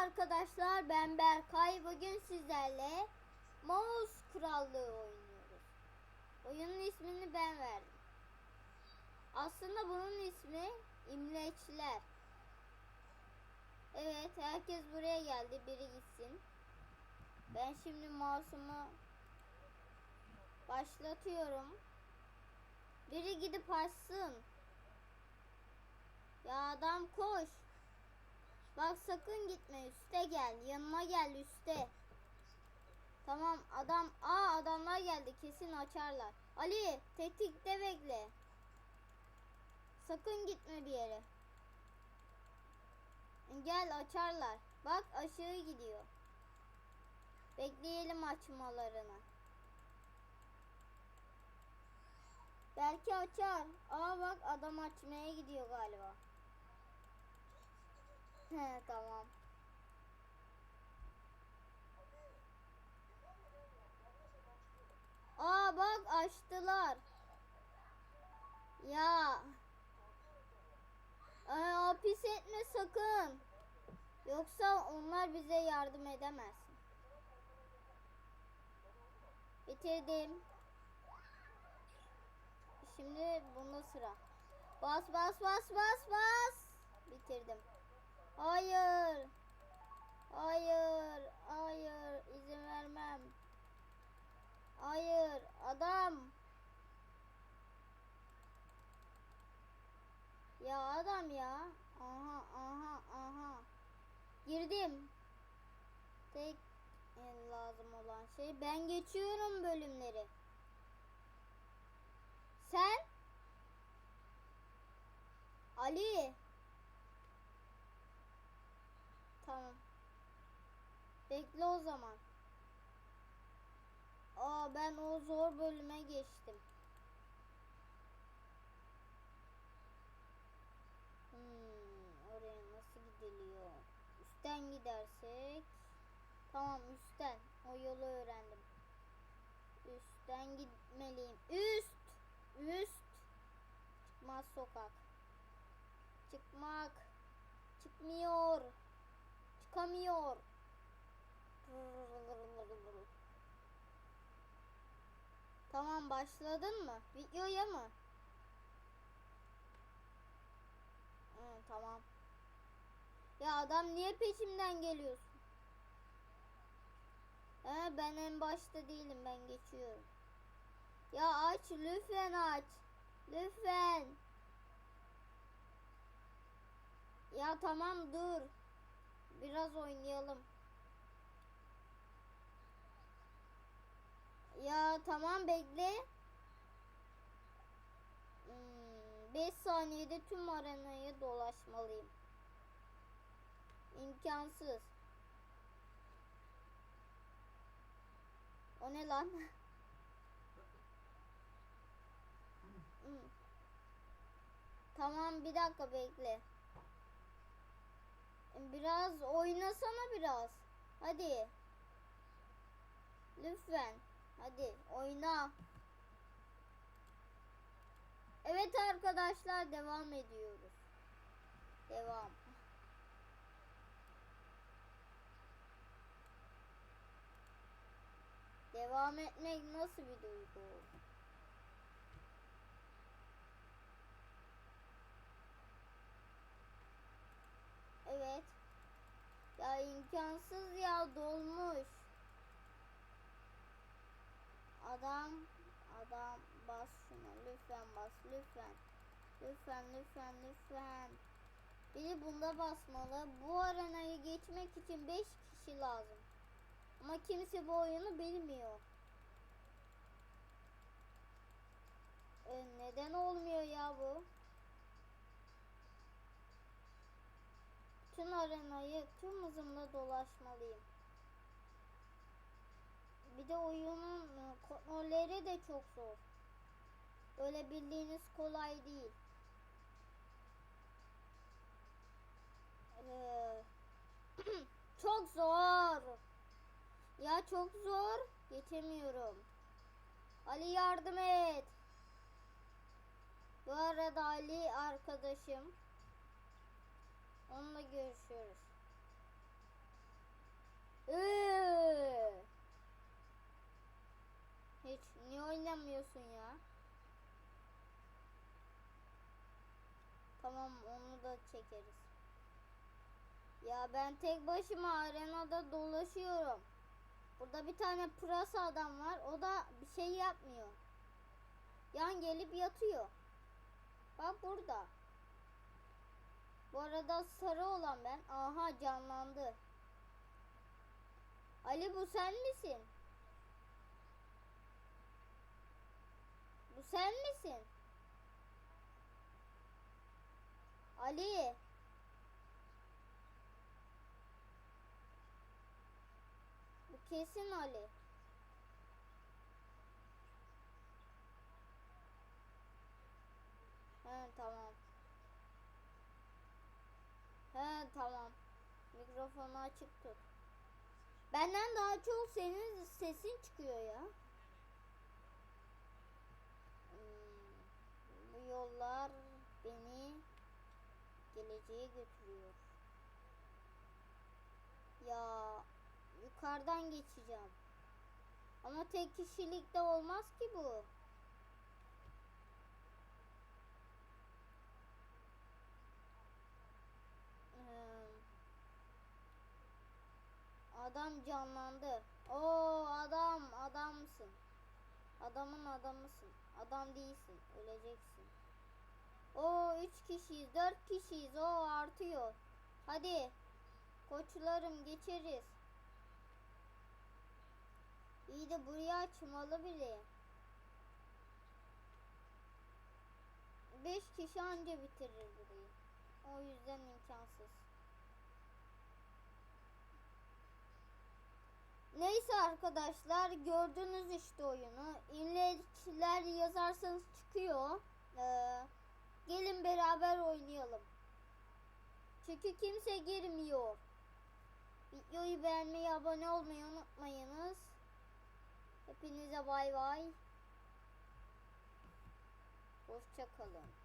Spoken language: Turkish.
arkadaşlar ben Berkay. Bugün sizlerle Mouse Krallığı oynuyoruz. Oyunun ismini ben verdim. Aslında bunun ismi İmleçler. Evet herkes buraya geldi. Biri gitsin. Ben şimdi mouse'umu başlatıyorum. Biri gidip açsın. Ya adam koş. Bak sakın gitme üste gel. Yanıma gel üste. Tamam adam. Aa adamlar geldi kesin açarlar. Ali tetikte bekle. Sakın gitme bir yere. Gel açarlar. Bak aşağı gidiyor. Bekleyelim açmalarını. Belki açar. Aa bak adam açmaya gidiyor galiba. He tamam. Aa bak açtılar. Ya. Aa, hapis etme sakın. Yoksa onlar bize yardım edemez. Bitirdim. Şimdi bunda sıra. Bas bas bas bas bas. Bitirdim. Hayır. Hayır. Hayır. izin vermem. Hayır. Adam. Ya adam ya. Aha aha aha. Girdim. Tek en lazım olan şey. Ben geçiyorum bölümleri. Sen? Ali. Tamam. Bekle o zaman. Aa ben o zor bölüme geçtim. Hmm, oraya nasıl gidiliyor? Üstten gidersek. Tamam üstten. O yolu öğrendim. Üstten gitmeliyim. Üst. Üst. Çıkmaz sokak. Çıkmak. Çıkmıyor. Çıkamıyor. Tamam başladın mı? Videoya mı? Hı, tamam. Ya adam niye peşimden geliyorsun? He, ben en başta değilim ben geçiyorum. Ya aç lütfen aç. Lütfen. Ya tamam dur. Biraz oynayalım. Ya tamam bekle. 5 saniyede tüm arenayı dolaşmalıyım. İmkansız. O ne lan? Hmm. tamam bir dakika bekle. Biraz oynasana biraz. Hadi. Lütfen. Hadi oyna. Evet arkadaşlar devam ediyoruz. Devam. Devam etmek nasıl bir duygu? Evet. Ya imkansız ya dolmuş. Adam adam bas şuna lütfen bas lütfen. Lütfen lütfen lütfen. Biri bunda basmalı. Bu arenayı geçmek için 5 kişi lazım. Ama kimse bu oyunu bilmiyor. E, neden olmuyor ya bu? Tüm arenayı tüm hızımla dolaşmalıyım. Bir de oyunun e, kontrolleri de çok zor. Öyle bildiğiniz kolay değil. Ee, çok zor. Ya çok zor. Geçemiyorum. Ali yardım et. Bu arada Ali arkadaşım. Onunla görüşüyoruz. Çekmiyorsun ya? Tamam onu da çekeriz. Ya ben tek başıma arenada dolaşıyorum. Burada bir tane pırasa adam var. O da bir şey yapmıyor. Yan gelip yatıyor. Bak burada. Bu arada sarı olan ben. Aha canlandı. Ali bu sen misin? Sen misin? Ali. Bu kesin Ali. He tamam. He tamam. Mikrofonu açık tut. Benden daha çok senin sesin çıkıyor ya. Hmm, bu yollar beni geleceğe götürüyor. Ya yukarıdan geçeceğim. Ama tek kişilikte olmaz ki bu. Hmm. Adam canlandı. Oo adam adamsın. Adamın adamısın. Adam değilsin. Öleceksin. O üç kişiyiz, dört kişiyiz. O artıyor. Hadi. Koçlarım geçeriz. İyi de burayı açmalı biri. Beş kişi anca bitirir burayı. O yüzden imkansız. Neyse arkadaşlar gördünüz işte oyunu. İnleçler yazarsanız çıkıyor. Ee, gelin beraber oynayalım. Çünkü kimse girmiyor. Videoyu beğenmeyi, abone olmayı unutmayınız. Hepinize bay bay. Hoşça kalın.